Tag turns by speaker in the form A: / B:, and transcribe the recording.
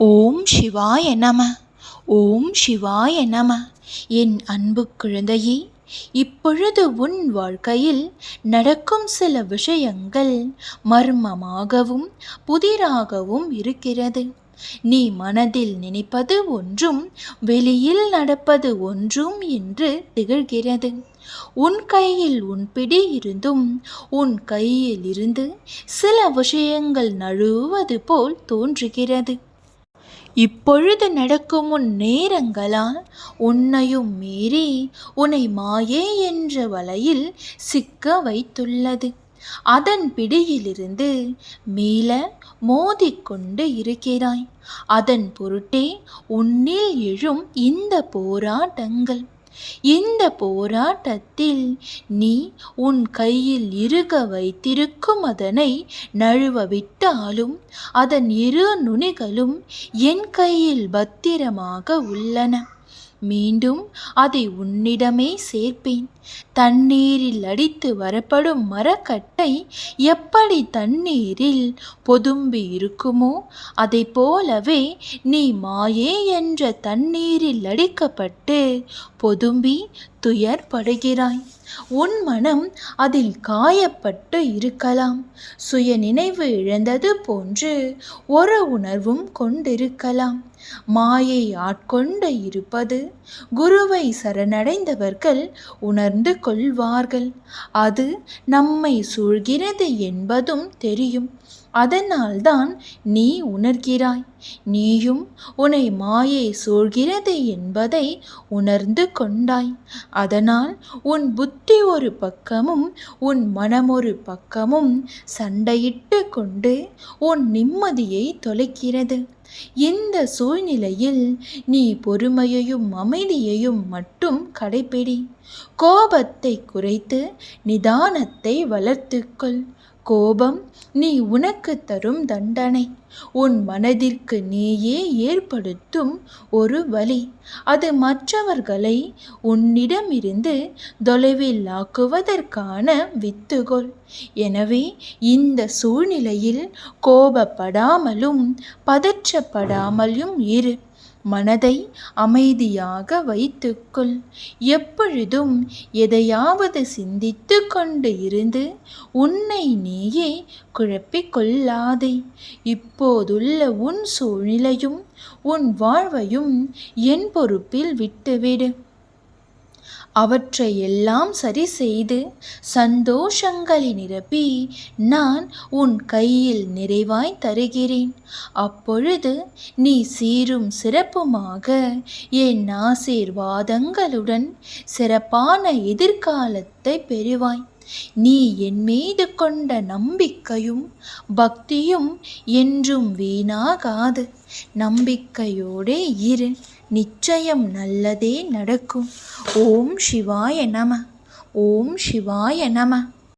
A: ஓம் சிவாய நம ஓம் சிவாய நம. என் அன்பு குழந்தையே இப்பொழுது உன் வாழ்க்கையில் நடக்கும் சில விஷயங்கள் மர்மமாகவும் புதிராகவும் இருக்கிறது. நீ மனதில் நினைப்பது ஒன்றும் வெளியில் நடப்பது ஒன்றும் என்று திகழ்கிறது. உன் கையில் உன் பிடி இருந்தும் உன் கையில் இருந்து சில விஷயங்கள் நழுவது போல் தோன்றுகிறது. இப்பொழுது நடக்கும் உன் நேரங்களால் உன்னையும் மீறி உன்னை மாயே என்ற வலையில் சிக்க வைத்துள்ளது. அதன் பிடியிலிருந்து மீள மோதிக்கொண்டு இருக்கிறாய். அதன் பொருட்டே உன்னில் எழும் இந்த போராட்டங்கள். இந்த போராட்டத்தில் நீ உன் கையில் இருக வைத்திருக்கும் அதனை நழுவ விட்டாலும் அதன் இரு நுனிகளும் என் கையில் பத்திரமாக உள்ளன. மீண்டும் அதை உன்னிடமே சேர்ப்பேன். தண்ணீரில் அடித்து வரப்படும் மரக்கட்டை எப்படி தண்ணீரில் பொதும்பி இருக்குமோ அதை போலவே நீ மாயே என்ற தண்ணீரில் அடிக்கப்பட்டு பொதும்பி துயர்படுகிறாய். உன் மனம் அதில் காயப்பட்டு இருக்கலாம். சுய நினைவு இழந்தது போன்று ஒரு உணர்வும் கொண்டிருக்கலாம். மாயை ஆட்கொண்டு இருப்பது குருவை சரணடைந்தவர்கள் உணர்ந்து கொள்வார்கள். அது நம்மை சூழ்கிறது என்பதும் தெரியும். அதனால்தான் நீ உணர்கிறாய். நீயும் உன்னை மாயை சூழ்கிறது என்பதை உணர்ந்து கொண்டாய். அதனால் உன் புத்தி ஒரு பக்கமும் உன் மனம் ஒரு பக்கமும் சண்டையிட்டு கொண்டு உன் நிம்மதியை தொலைக்கிறது. இந்த சூழ்நிலையில் நீ பொறுமையையும் அமைதியையும் மட்டும் கடைபிடி கோபத்தை குறைத்து நிதானத்தை வளர்த்துக்கொள். கோபம் நீ உனக்கு தரும் தண்டனை. உன் மனதிற்கு நீயே ஏற்படுத்தும் ஒரு வழி. அது மற்றவர்களை உன்னிடமிருந்து தொலைவில் ஆக்குவதற்கான வித்துகோள். எனவே இந்த சூழ்நிலையில் கோபப்படாமலும் பதற்றப்படாமலும் இரு. மனதை அமைதியாக வைத்துக்கொள். எப்பொழுதும் எதையாவது சிந்தித்து கொண்டு இருந்து உன்னை நீயே குழப்பிக்கொள்ளாதே இப்போதுள்ள உன் சூழ்நிலையும் உன் வாழ்வையும் என் பொறுப்பில் விட்டுவிடு. அவற்றை எல்லாம் சரி செய்து சந்தோஷங்களை நிரப்பி நான் உன் கையில் நிறைவாய் தருகிறேன். அப்பொழுது நீ சீரும் சிறப்புமாக என் ஆசீர்வாதங்களுடன் சிறப்பான எதிர்காலத்தை பெறுவாய். நீ என் மீது கொண்ட நம்பிக்கையும் பக்தியும் என்றும் வீணாகாது. நம்பிக்கையோடே இரு நிச்சயம் நல்லதே நடக்கும். ஓம் சிவாய நம ஓம் சிவாய நம.